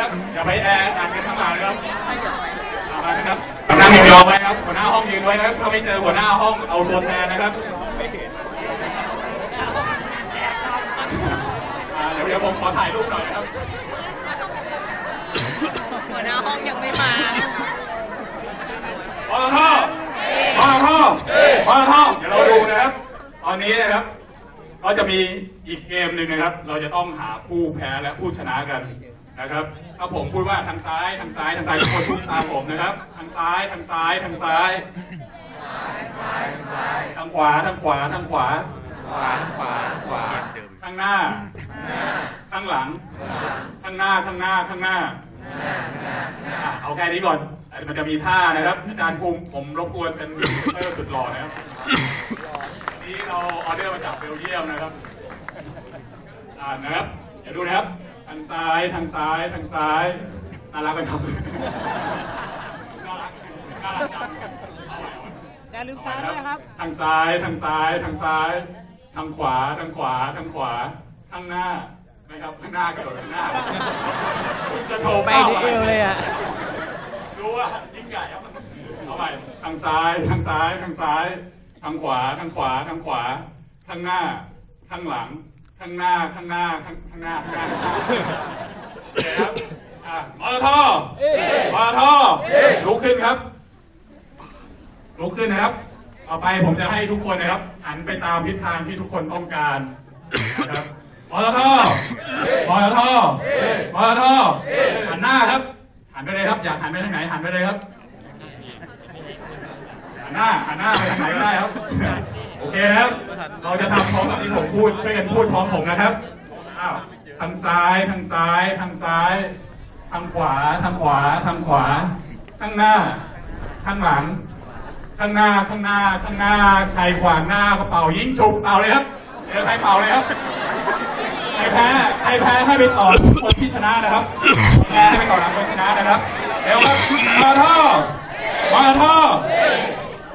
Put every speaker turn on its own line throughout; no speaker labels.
ครับอย่าไปแอร์อัดกันข้างหลังนะครับเอามานะครับนั่งยองๆไว้ครับหัวหน้าห้องยืนไว้นะครับถ้าไม่เจอหัวหน้าห้องเอาตัวแทนนะครับอ่าเดี๋ยวเดี๋ยวผมขอถ่ายรูปหน่อยนะครับ
หัวหน้าห้องยังไม่มา
ปตทปตทปตทเดี๋ยวเราดูนะครับ ตอนนี้นะครับก็จะมีอีกเกมหนึ่งนะครับ เราจะต้องหาผู้แพ้และผู้ชนะกัน นะครับถ้าผมพูดว่าทางซ้ายทางซ้ายทางซ้ายทุกคนพูดตามผมนะครับ ทางซ้ายทางซ้ายทางซ้ายทางขวาทางขวาทางขวา
ขวาขวาขวา
ข้างหน้า ข้างหลัง ข้างหน้าข้างหน้าข้างหน้าเอาแค่นี้ก่อนมันจะมีท่านะครับ อาจารย์ภูมิผมรบกวนเป็นเตอร์สุดหล่อนะครับนี้เราออเดอร์มาจากเบลเยียมนะครับอ่านนะครับ เดี๋ยวดูนะครับ ทางซ้ายทางซ้ายทางซ้ายน่ารักไหมครับน่ารักน่ารักจังเอาใหม่เอาใหม่
อย่าลืมตาด้วยครับ
ทางซ้ายทางซ้ายทางซ้าย ทางขวาทางขวาทางขวาข้างหน้านะครับข้างหน้ากระโดดข้างหน้าคุณจะโทร
ไป
เป้า
ที่
อะ
เอ
ไร
วเลยอะ
รู้ว่ายิ่งใหญ่ครับเอาใหม่ทางซ้ายทางซ้ายทางซ้าย ทางขวาทางขวาทางขวา ข้างหน้า ข้างหลัง ข้างหน้าข้างหน้าข้างข้างหน้าข้างหน้าเคครับอะมอทอมอทอลุกขึ้นครับลุกขึ้นนะครับ ต่อไปผมจะให้ทุกคนนะครับ หันไปตามทิศทางที่ทุกคนต้องการนะครับมอทอมอทอมอทอหันหน้าครับ หันไปเลยครับ อยากหันไปทางไหนหันไปเลยครับ หันหน้าหันหน้าไปทางไหนก็ได้ครับ โอเคนะครับ เราจะทำพร้อมกับที่ผมพูดช่วยกันพูดพร้อมผมนะครับอ้าวทางซ้ายทางซ้ายทางซ้าย ทางขวาทางขวาทางขวา ข้างหน้า ข้างหลัง ข้างหน้าข้างหน้าข้างหน้าใครขวางหน้ากระเป๋ายิงฉุบเป่าเลยครับเดี๋ยวใครเป่าเลยครับใครแพ้ใครแพ้ให้ไปต่อคนที่ชนะนะครับแพ้ให้ไปต่อหลังคนชนะนะครับเร็วครับมาท่อมาท่อ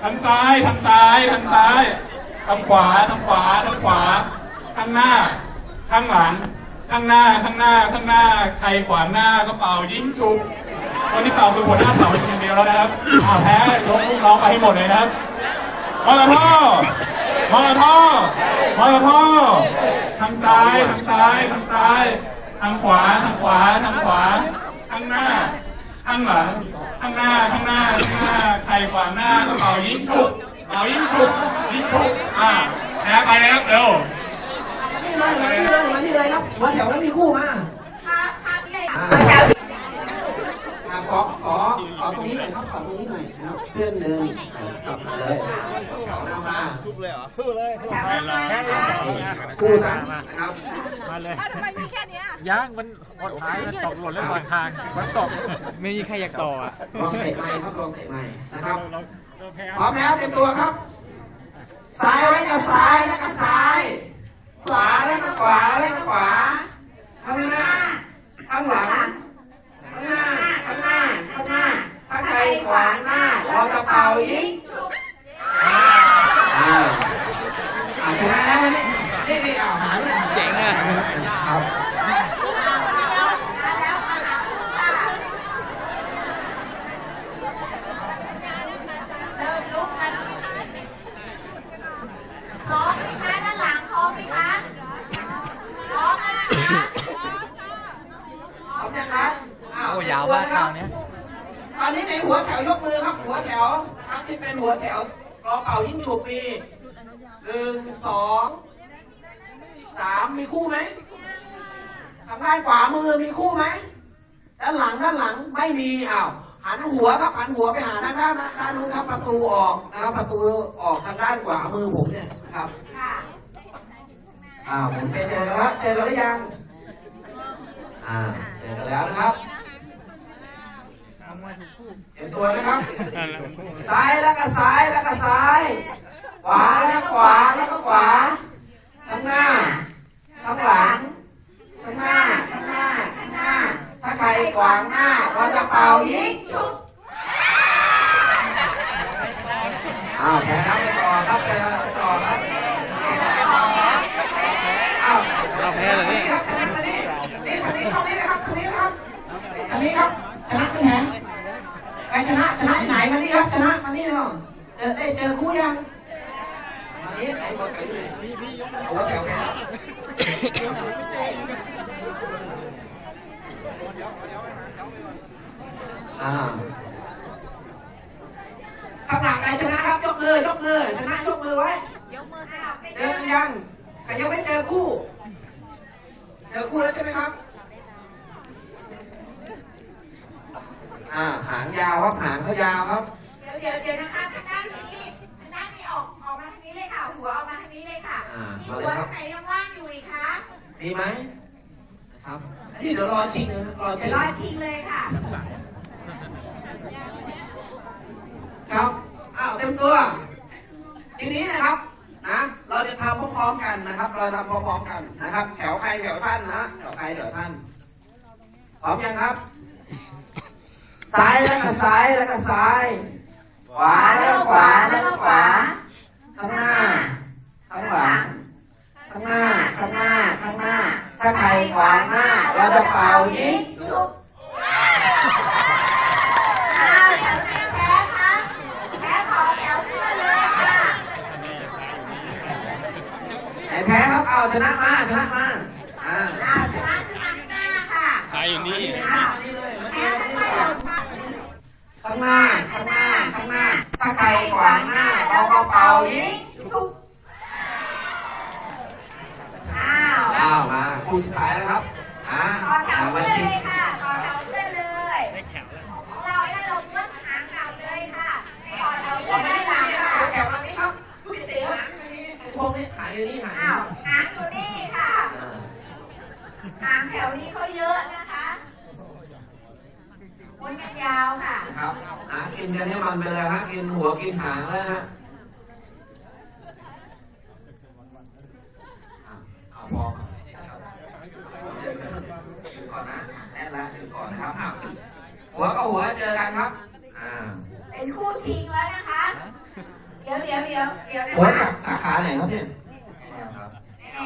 ทางซ้ายทางซ้ายทางซ้ายทางขวาทางขวาทางขวาข้างหน้า ข้างหลัง ข้างหน้าข้างหน้าข้างหน้าใครขวางหน้ากระเป๋ายิงฉุบคนที่เป่าคือหัวหน้าเป่าเพียงเดียวแล้วนะครับอ้าวแพ้ยกลูกน้องไปให้หมดเลยนะครับมาท่อมาท่อมาท่อทางซ้ายทางซ้ายทางซ้ายทางขวาทางขวาทางขวา ข้างหน้า ข้างหลัง ข้างหน้าข้างหน้า ข้างหน้าใครขวางหน้ากระเป๋ายิงฉุบเป่ายิงฉุบยิงฉุบอ่าแพ้ไปเลยครับเร็ว
นี่เลยมานี่เลยมานี่เลยครับมาแถวแล้วมีคู่มาอ่าขอขอขอตรงนี้หน่อยครับขอตรงนี้หน่อยนะครับเพื่อนหนึ่งกลับมาเลยเอามาคู่สันนะครับ
ทำไมมีแค่เนี้ย
ยังมันอดท้ายมันตกหล่นแล้วก่อนทางมันตก
ไม่มีใครอยากต่ออะ
ลองเตะไม้ครับลองเตะไม้นะครับ
เราเราแพ้
พร้อมแล้วเตรียมตัวครับ ซ้ายแล้วก็ซ้ายแล้วก็ซ้าย ขวาแล้วก็ขวาแล้วก็ขวาข้างหน้าข้างหลัง ข้างหน้า ข้างหน้า ข้างหน้า ถ้าใครขวางหน้า เราจะเป่ายิงอ่าอ่าชนะแล้ววันนี้นี่นี่เอาหาด้วย
เจ๋งอะ
ครับ
พร้อมไหมคะด้านหลังพร้อมไหมคะพร้อมนะคะ
พร้อมนะครับอ้
โอ้ ยาวมากคราวเนี้ย
ตอนนี้ในหัวแถวยกมือครับ หัวแถวครับที่เป็นหัวแถวรอเป่ายิ่งฉุบมีหนึ่งสองสามมีคู่ไหมทางด้านขวามือมีคู่ไหมด้านหลังด้านหลังไม่มีอ้าวหันหัวครับหันหัวไปหาทางด้านด้านนู้นครับประตูออกนะครับประตูออกทางด้านขวามือผมเนี่ยนะครับ
ค่ะ
อ่าผมไปเจอกันแล้วเจอกันหรือยังอ่าเจอกันแล้วนะครับ เตรียมตัวนะครับ ซ้ายแล้วก็ซ้ายแล้วก็ซ้าย ขวาแล้วขวาแล้วก็ขวา ข้างหน้า ข้างหลัง ข้างหน้า ข้างหน้า ข้างหน้า ถ้าใครขวางหน้าเราจะเป่ายิงชุบอ้าวแพ้ครับไปต่อครับไปต่อครับอ้าว
เราแพ้เหรอเนี่ย
ครับนี่นี่คนนี้เข้านี้นะครับคนนี้นะครับอันนี้ครับชนะเป็นแผงใคร ชนะชนะไหนมานี่ครับชนะมานี่เนาะเจอได้เจอคู่ยังมานี่ไหนหัวแถวอยู่ไหนหัวแถวแค่อ่าข้างหลังใครชนะครับยกมือยกมือชนะยกมือไว้
ยกมือ
เจอยังใครยังไม่เจอคู่ เจอคู่แล้วใช่ไหมครับ อ่าหางยาวครับหางเขายาวครับ
เดี๋ยวเดี๋ยวเดี๋ยวนะคะทางด้านนี้ทางด้านนี้ออกออกมาทางนี้เลยค่ะ หัวออกมาทางนี้เลยค่ะ
อ่า
มี
มา
หั
เล
วย
ครั
ทา
บ
งไหนยังว่างอยู่อีกคะ
มีไหมครับอันนี้เดี๋ยวรอชิงนะครับรอ
เดี๋
ชิ
ยว
ง
รอชิงเลยค่ะ
ครับอ้าวเต็มตัวทีนี้นะครับนะเราจะทำพร้อมๆกันนะครับ เราทำพร้อมๆกันนะครับ แถวใครแถวท่านนะแถวใครแถวท่านพร้อมยังครับ ซ้ายแล้วก็ซ้ายแล้วก็ซ้าย ขวาแล้วก็ขวาแล้วก็ขวา ข้างหน้า ข้างหลัง ข้างหน้า ข้างหน้า ข้างหน้า ถ้าใครขวางหน้าเราจะเป่ายิง
ชุบอ้าวเดี๋ยวแม่แพ้คะแพ้ขอแถวขึ้นมาเลยค่ะ
ไหนแพ้ครับเอาชนะมาชนะมาอ่า
อ้าวชนะขึ้นมาข้างหน้าค่ะ
ใครอยู่นี่
อ้าว
นี่เลยมา
แพ้
นี่
ค่อยๆ
เล
ล
ย
งค่ะ
ข้างหน้า ข้างหน้า ข้างหน้า ถ้าใครขวางหน้า เราก็เป่ายิง
ชุบอ้าว
อ้าวมาคู่สุดท้ายแล้วครับอ่า
ต่อแถว
เอา
เล
มาชิง
ยค่ะต่อแถวเลยเลยของเราให้เราเลือกหางเก่าเลยค่ะต่อแถวเลยได้หลังค่ะ
แถวตรงนี้ครับลูกเต๋อพวงนี้หายอยู่นี่หายอยู่
อ้าว
นี่
หางอยู่นี่ค่ะ
อ่า
หางแถวนี้เขาเยอะนะคะวนกันยาวค่ะ
ครับอ่ากินกันให้มันไปเลยฮะกินหัวกินหางแล้วนะอะเอาพอก่อนนะครับดูก่อนนะแน่นละดูก่อนนะครับอ้าว หัวกับหัวเจอกันครับ อ่า
เป็นคู่ชิงแล้วนะคะ เดี๋ยวเดี๋ยวเดี๋ยวเดี๋ยวนะ
หัว
คะ
จากสาขาไหนครับเนี่ย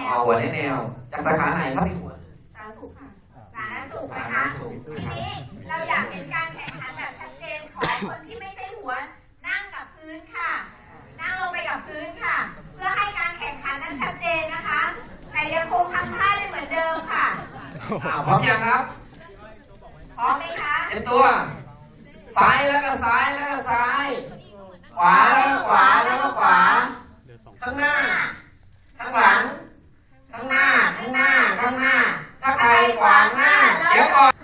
เอาหัวในแนว จากสาขาไหนครับพี่หัว
สาธารณสุขค่ะสาธารณสุขนะคะทีนี้เราอยากเป็นการแข่งขันแบบชัดเจนของคนที่ไม่ใช่หัวนั่งกับพื้นค่ะ นั่งลงไปกับพื้นค่ะ เพื่อให้การแข่งขันนั้นชัดเจนนะคะ แต่ยังคงทำท่าได้เหมือนเดิมค่ะ
อ้าวพร้อมยังครับ
พร้อมไหมคะ
เต็นตัว ซ้ายแล้วก็ซ้ายแล้วก็ซ้าย ขวาแล้วก็ขวาแล้วก็ขวา ข้างหน้า ข้างหลัง ข้างหน้า ข้างหน้า ข้างหน้า ถ้าใครขวางหน้า เดี๋ยวก่อน